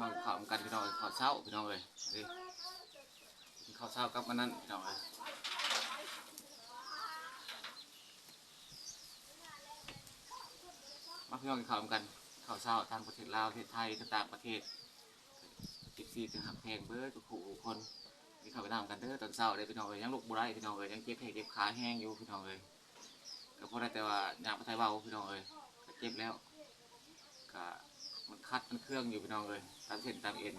น้องข้าวกันพี่น้องข้าวเช้าพี่น้องเลยนี่กินข้าวเช้ากับมันนั่นพี่น้องเลยมาพี่น้องกินข้าวกันข้าวเช้าทางประเทศลาวประเทศไทยต่างประเทศจิบซีถึงหักเพงเบิร์ดทุกคู่คนนี่ข้าไปทำกันเด้อตอนเช้าเลยพี่น้องเลยยังลุกบุไรพี่น้องเลยยังเจ็บแขนเจ็บขาแห้งอยู่พี่น้องเลยก็พอได้แต่ว่าอยากไปไทยเบาพี่น้องเลยเจ็บแล้วก็ คัดมันเครื่องอยู่พี่น้องเลยตามเส้นตามเอ็น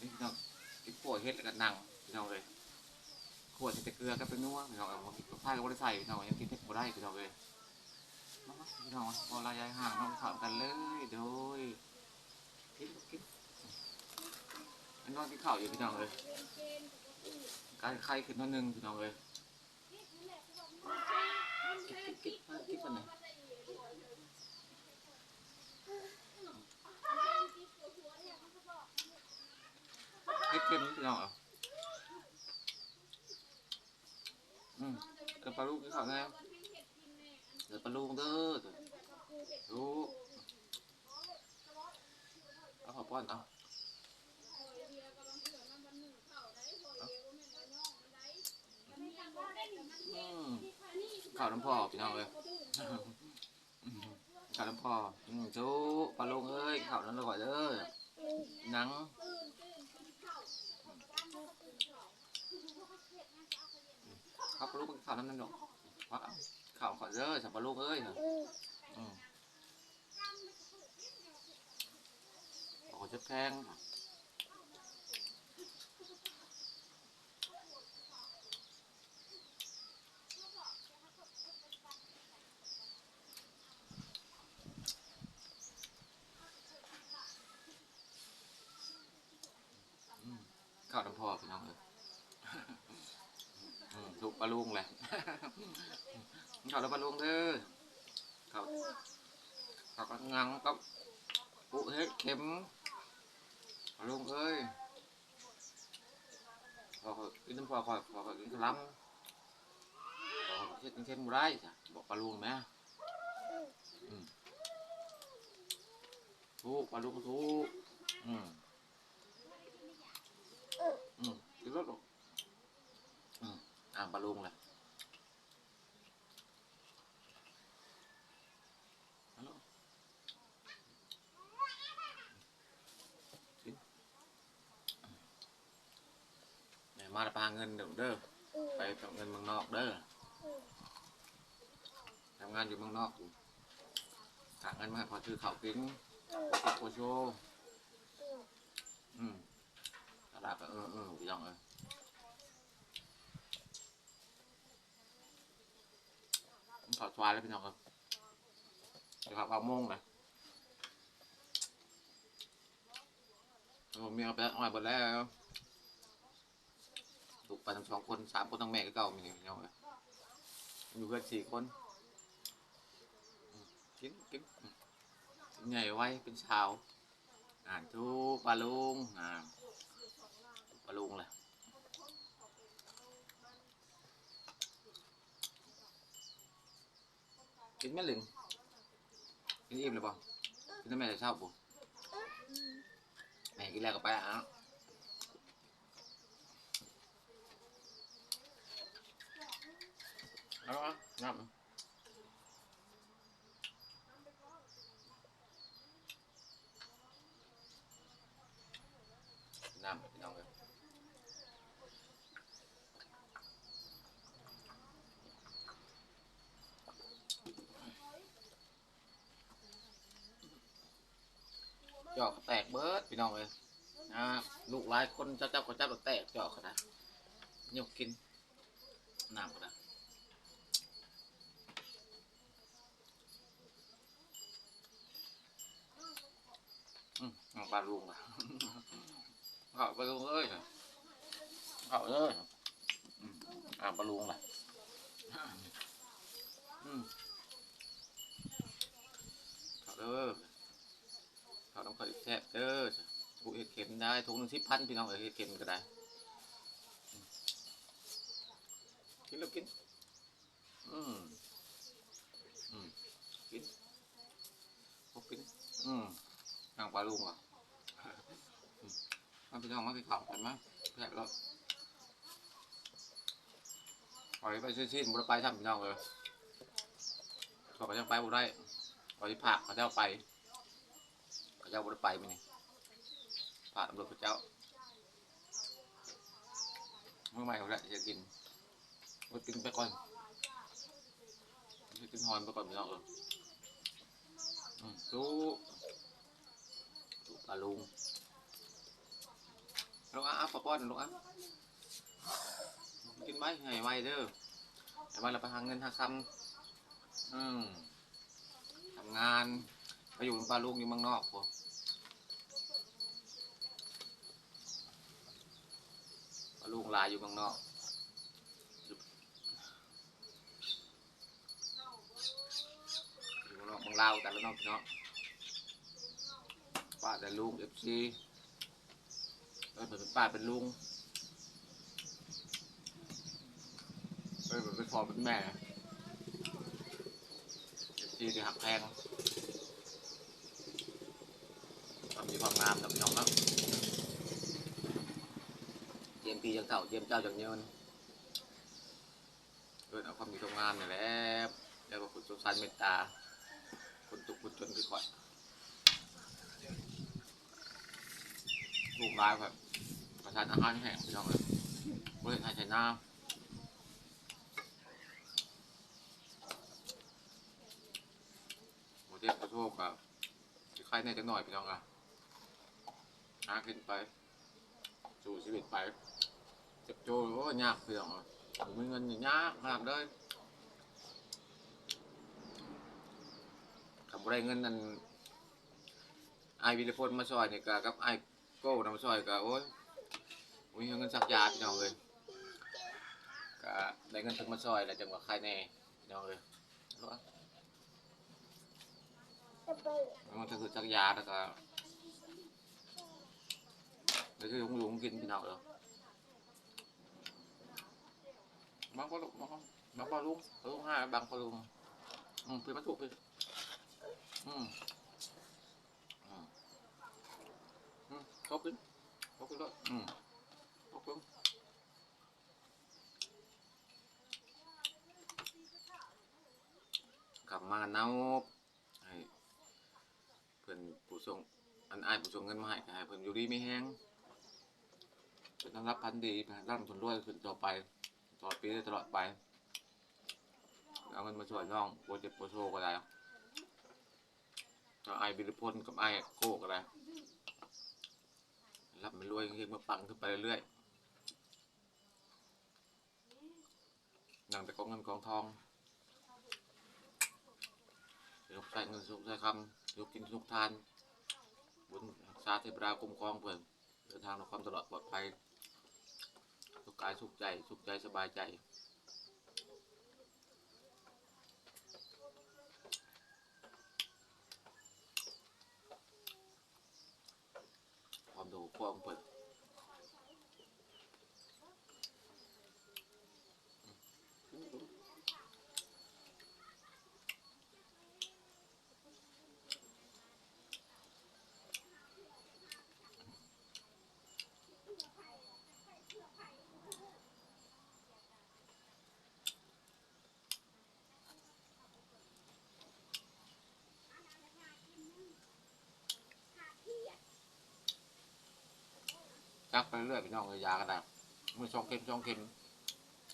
นี่พี่น้องกินขวดเฮ็ดแล้วก็นั่งพี่น้องเลยขวดใส่เกลือก็เป็นนัวพี่น้องเอามากินกับผ้าก็ไม่ได้ใส่พี่น้องยังกินเฮ็ดบ่ได้พี่น้องเลยมาพี่น้องพอระยะห่างน้องถามกันเลยโดยกินกินอันนอนกินข้าอยู่พี่น้องเลยการไข้ขึ้นนิดนึงพี่น้องเลยกินกินกินมากินกันหน เฮ็ดเค็มพี่น้องเอาอืมเออปลาลูกกินข้าวไงเดี๋ยวปลาลูกเด้อลูกเอาขอป้อนเอาข้าวน้ำพ่อพี่น้องเลยข้าวน้ำพ่อจูปลาลูกเอ้ยข้าวนั้นอร่อยเด้อนัง ข้าวปลาลูกมันข้าวน้ำนั่นกว่าข้าวขอเด้อสับปลาลูกเอ้ยอืมโอ้จะแพงข้าวน้ำพอพี่น้องเอ้ย ปลาลุงแหละเขาแล้วปลาลุงเด้อเขาเขาก็งังกับปุเฮ็ดเข็มปลาลุงเอ้ยพอเขากินน้ำพอคอยพอเขากินขลังพอเขาเฮ็ดกินเข็มบ่ได้จ้ะบอกปลาลุงแม่อืมทุกปลาลุงทุกอืมอืมกินรถหรอกางปลาลุงแหละมาปาเงินเด้อเด้อไปทำเงินเมืองนอกเด้อทำงานอยู่เมืองนอกอยู่หาเงินมาพอซื้อข้าวกินติดโคโชอืมตลาดก็เออเออพี่น้องเอ้ย ผม ถอดควายแล้วพี่น้องครับเดี๋ยวขับเอาโมงเลยผมมีเอาไปอ้อยหมดแล้วถูกไปทั้งสองคนสามคนทั้งแม่ก็เก่ามีพี่น้องเลยอยู่กันสี่คนอืมกินกินอืมใหญ่ไว้เป็นชาวอ่านทุกปลาลุงอ่าปลาลุงแหละ กินแม่หลึงกินอิ่มเลยป่ะกินน้ำแม่จะชอบป่ะแม่กินแล้วก็ไปอะเอาละน้ำน้ำพี่น้องเลย จอกแตกเบิดพี่น้องเลยนะลูกหลายคนเจ้าเจ้าก็จับแล้วแตกจอกนะยกกินน้ำก็นะอืมปลาลุงอะเขาปลาลุงเอ้ยเขาเอ้ยอ่าปลาลุงล่ะอืมเขาเด้อ เขาต้องคอยแทบเด้อผูเห็ดเข็มได้ทุกหนึ่งสิบพันพี่น้องเอ้ยเห็ดเข็มก็ได้อืมกินแล้วกินอืมอืมกินพวกกินอืมนางปลาลุงเหรอะมาพี่น้องมาพี่ข่าวกันมั้ยแพ้แล้วปล่อยไปชิ้นๆบุรไปทำพี่น้องเลยเขาก็ยังไปบุได้ปล่อยผักเขาเจ้าไป เขาเจ้าบุไปมั้ยนี่ยผักตำรวจพระเจ้าเมื่อไหร่เขาจะกินก็กินไปก่อนกินหอนไปก่อนพี่น้องเอออืมตู้ตู้ปลาลุงลูกอะอะปอป้อนลูกอะกินไว้ให้ไว้เด้อให้ไว้เราไปหาเงินหาคำอืมทำงานไปอยู่กับปลาลูกอยู่เมืองนอกพอป ลูกลายอยู่เมืองนอกอยู่เมืองนอกเมืองลาวแต่ละนอกพี่เนาะป้าแต่ลูกเอฟซีเออเหมือนเป็นป้าเป็นลุงเออเหมือนเป็นพ่อเป็นแม่ที่ที่หักแพงความมีความงามกับพี่น้องครับ ยี่ยมพี่ยังเท่าเยี่ยมเจ้าจังเยินเออเอาความมีความงามนี่แหละแล้วก็คุณสงสารเมตตาคนตุกคนจนคือก่อนลูกร้ายครับประทานอาหารแห้งพี่น้องเลยบริษัทไทยไชน่าโมเดลกระโชกกับที่ค่ายในจังหน่อยพี่น้องอะหาขึ้นไป สู่ชีวิตไป จ็บโจโอ้ยากพี่น้องอะผมมีเงินอย่างยากมากเลยคำว่าได้เงินนั้นไอายวิรพลมาช่วยเนี่ยกับกับไอายโก้นำมาช่วยกับโอ้ยมีเงินสักยาพี่น้องเลยก็ได้เงินถึงมาซอยแล้วจังหวะใครแน่พี่น้องเลยรู้ปะมันก็คือสักยาแล้วก็แล้วคือลุงลุงกินพี่น้องเลย บางก็ลุงบางก็บางก็ลุงลุงห้าบางก็ลุงอืมเพื่อนมาถูกไปอืมอืมอืมเขาขึ้นเขาขึ้นแล้วอืมขอบคุณกลับมาเนาให้เพิ่อนผู้ส่งอันอ้ายผู้ส่งเงินมาให้ก็ให้เพิ่อนอยู่ดีไม่แห้งเป็นต้อนรับพันดีร่ำทนรวยขึ้นต่อไป ตลอดปีได้ตลอดไป เอาเงินมาช่วยน้องโปรเจกต์โปรโชก็ได้ก็ไอ้บิริพลกับไอ้โกก็ได้รับมันรวยเฮงๆมาปังขึ้นไปเรื่อยๆนั่งแต่กองเงินกองทองยกใส่เงินสุกใส่คำยกกินสุกทานบุญรักษาเทพราคุ้มครองเพื่อนเดินทางในความตลอดปลอดภัย กายสุขใจ สุขใจสบายใจความดูความเปิด จักไปเรื่อยพี่น้องเลยยาก็ได้มือช่องเข็มช่องเข็ม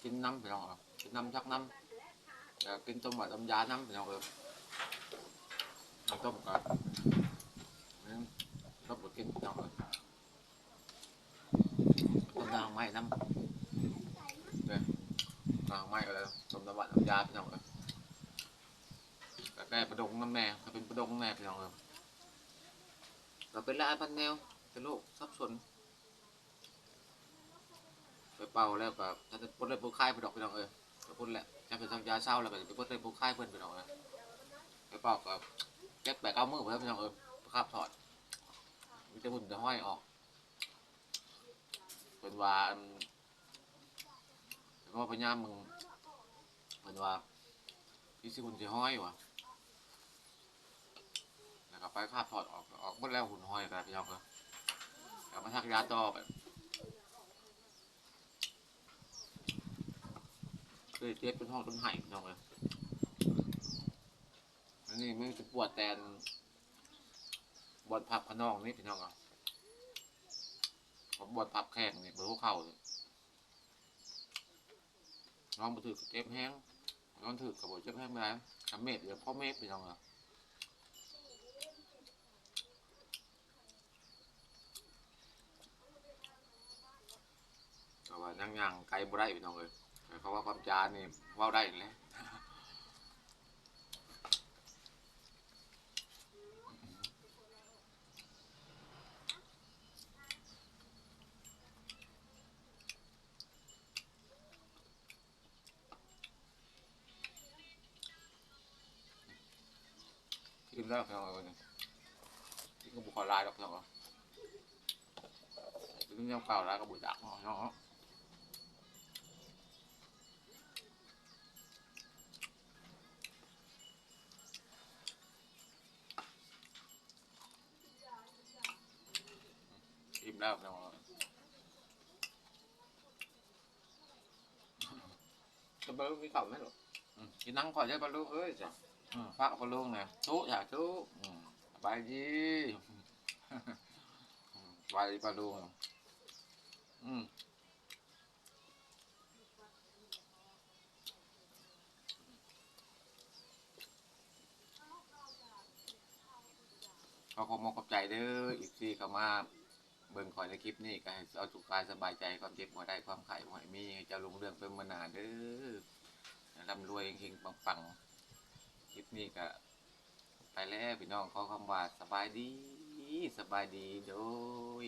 กินน้ำพี่น้องเอากินน้ำชักน้ำแต่กินต้มแบบต้มยาน้ำพี่น้องเออต้มก่อนต้มบดกินพี่น้องเออต้มน้ำไม้น้ำเนี่ยน้ำไม้ก็แล้วต้มน้ำหวานน้ำยาพี่น้องเออแต่ประดงน้ำแน่ถ้าเป็นประดงน้ำแน่พี่น้องเออเราเป็นลายพันแนวเป็นโรคซับซ้อน เป่าแล้วก็ถ้าจะปดเลยพวกค่ายไปดอกไปดอกเออไปปดแหละจะเป็นสัญญาเศร้าแล้วก็จะไปปดเลยพวกค่ายเพื่อนไปดอกนะไปเป่าก็เก็บแปะเก้ามือไปแล้วไปดอกเออคาบถอดมันจะหุ่นจะห้อยออกเป็นว่าอันเป็นว่าพญามึงเป็นว่าพี่สิหุ่นจะห้อยวะแล้วก็ไปคาบถอดออกออกหมดแล้วหุ่นห้อยกันพี่น้องเออลับมาทักยาต่อไป เคยเจ็บเป็นห้องต้นไห้พี่น้องเลยอันนี้มึงจะปวดแตนบอลพับขางนองนี่พี่น้องอะผมบอลพับแข้งนี่เบอร์หัวเข่าเลยน้องมาถือเจ็บแห้งน้องถือกระบอกเจ็บแห้งไปแล้ทำเม็ดเดี๋ยวพ่อเม็ดพี่น้องอะก็ว่านั่งย่างไกลบ่ได้พี่น้องเอ้ย เขาว่าความจานนี่เว้าได้แหล้วกินแล้วพี่น้องเอ้ยวันนี้กินก็บุคอลายดอกพี่น้องเอ้ยกินยังเปล่าแล้วก็บุจักเนาะ จะบรรลุมีข่าวไหมหรออืมกินนั่งก่อนใช่บรรลุเอ้ยจ้ะอืมพักบรรลุไงทุอยากทุอืมสบายดีอืมสบายดีบรรลุอืมขอขอบคุณขอบใจเด้ออีกทีเข้ามา เบิ่งคอยในคลิปนี้ก็เอาสุขกายสบายใจความเจ็บหัวได้ความไข่หัวมีจะลงเรื่องเป็นมานานเด้อร่ำรวยเฮงๆปังๆคลิปนี้ก็ไปแล้วพี่น้องขอคำว่าสบายดี สบายดีโดย